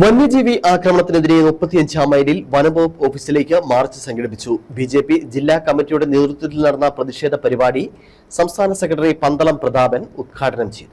വന്യജീവി ആക്രമണത്തിനെതിരെ മുപ്പത്തിയഞ്ചാം മൈലിൽ വനംവകുപ്പ് ഓഫീസിലേക്ക് മാർച്ച് സംഘടിപ്പിച്ചു. ബി ജെ പി ജില്ലാ കമ്മിറ്റിയുടെ നേതൃത്വത്തിൽ നടന്ന പ്രതിഷേധ പരിപാടി സംസ്ഥാന സെക്രട്ടറി പന്തളം പ്രതാപൻ ഉദ്ഘാടനം ചെയ്തു.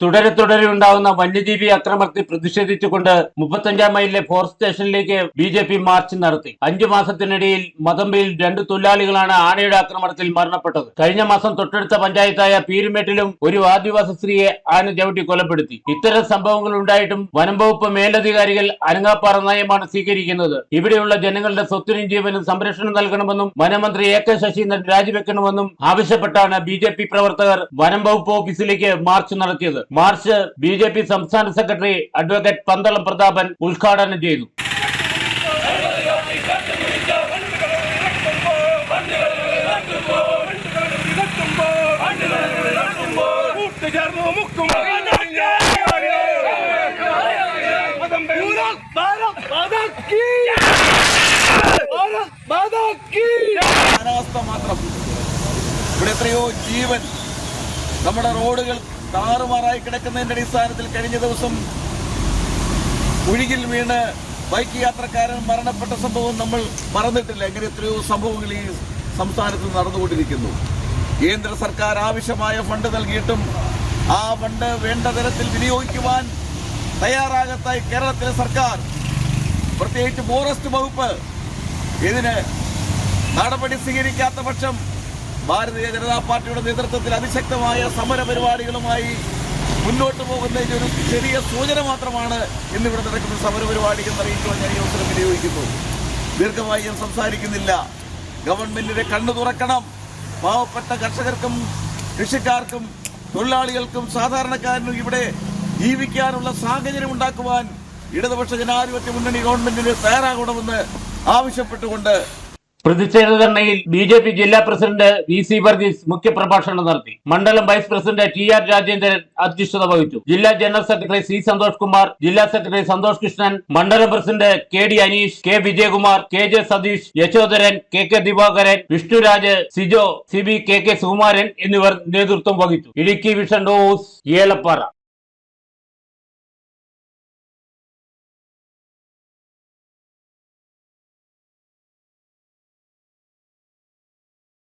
തുടരെ തുടരെ ഉണ്ടാകുന്ന വന്യജീവി അക്രമത്തിൽ പ്രതിഷേധിച്ചുകൊണ്ട് മുപ്പത്തഞ്ചാം മൈലിലെ ഫോറസ്റ്റ് സ്റ്റേഷനിലേക്ക് ബി ജെ പി മാർച്ച് നടത്തി. അഞ്ചു മാസത്തിനിടയിൽ മതമ്പയിൽ രണ്ട് തൊഴിലാളികളാണ് ആനയുടെ ആക്രമണത്തിൽ മരണപ്പെട്ടത്. കഴിഞ്ഞ മാസം തൊട്ടടുത്ത പഞ്ചായത്തായ പീരുമേട്ടിലും ഒരു ആദിവാസി സ്ത്രീയെ ആന ചവിട്ടി കൊലപ്പെടുത്തി. ഇത്തരം സംഭവങ്ങൾ ഉണ്ടായിട്ടും വനം വകുപ്പ് മേലധികാരികൾ അനങ്ങാപ്പാറ നയമാണ് സ്വീകരിക്കുന്നത്. ഇവിടെയുള്ള ജനങ്ങളുടെ സ്വത്തിനും ജീവനും സംരക്ഷണം നൽകണമെന്നും വനമന്ത്രി എ കെ ശശീന്ദ്രൻ രാജിവെക്കണമെന്നും ആവശ്യപ്പെട്ടാണ് ബി പ്രവർത്തകർ വനം വകുപ്പ് ഓഫീസിലേക്ക് മാർച്ച് നടത്തിയത്. മാർച്ച് ബി ജെ പി സംസ്ഥാന സെക്രട്ടറി അഡ്വക്കേറ്റ് പന്തളം പ്രതാപൻ ഉദ്ഘാടനം ചെയ്തു. കാലാവസ്ഥ മാത്രം. ഇവിടെ എത്രയോ ജീവൻ നമ്മുടെ റോഡുകൾ താറുമാറായി കിടക്കുന്നതിന്റെ അടിസ്ഥാനത്തിൽ കഴിഞ്ഞ ദിവസം ഒഴുകിൽ വീണ് ബൈക്ക് യാത്രക്കാരൻ മരണപ്പെട്ട സംഭവം നമ്മൾ മറന്നിട്ടില്ല. എങ്ങനെ എത്രയോ സംഭവങ്ങൾ ഈ സംസ്ഥാനത്ത് നടന്നുകൊണ്ടിരിക്കുന്നു. കേന്ദ്ര സർക്കാർ ആവശ്യമായ ഫണ്ട് നൽകിയിട്ടും ആ ഫണ്ട് വേണ്ട തരത്തിൽ വിനിയോഗിക്കുവാൻ തയ്യാറാകത്തായി കേരളത്തിലെ സർക്കാർ. പ്രത്യേകിച്ച് ഫോറസ്റ്റ് വകുപ്പ് ഇതിന് നടപടി സ്വീകരിക്കാത്ത പക്ഷം ഭാരതീയ ജനതാ പാർട്ടിയുടെ നേതൃത്വത്തിൽ അതിശക്തമായ സമര പരിപാടികളുമായി മുന്നോട്ട് പോകുന്ന ഒരു ചെറിയ സൂചന മാത്രമാണ് ഇന്നിവിടെ നടക്കുന്ന സമര പരിപാടി എന്നറിയിക്കുവാൻ ഞാൻ ഈ അവസരം വിനിയോഗിക്കുന്നു. ദീർഘമായി ഞാൻ സംസാരിക്കുന്നില്ല. ഗവൺമെന്റിന്റെ കണ്ണു തുറക്കണം. പാവപ്പെട്ട കർഷകർക്കും കൃഷിക്കാർക്കും തൊഴിലാളികൾക്കും സാധാരണക്കാരനും ഇവിടെ ജീവിക്കാനുള്ള സാഹചര്യം ഉണ്ടാക്കുവാൻ ഇടതുപക്ഷ ജനാധിപത്യ മുന്നണി ഗവൺമെന്റിന് തയ്യാറാകണമെന്ന് ആവശ്യപ്പെട്ടുകൊണ്ട് പ്രതിഷേധ ധർണയിൽ ബി ജെ പി ജില്ലാ പ്രസിഡന്റ് വി സി വർഗീസ് മുഖ്യപ്രഭാഷണം നടത്തി. മണ്ഡലം vice president T R Rajendran അധ്യക്ഷത വഹിച്ചു. ജില്ലാ general secretary C Santhosh Kumar ജില്ലാ സെക്രട്ടറി സന്തോഷ് കൃഷ്ണൻ മണ്ഡലം president K D Aneesh K Vijayakumar K J Satheesh Yashodharan K K Divakaran Vishnuraj Sijo C B K K Sukumaran എന്നിവർ നേതൃത്വം വഹിച്ചു. Idukki vision news Elappara.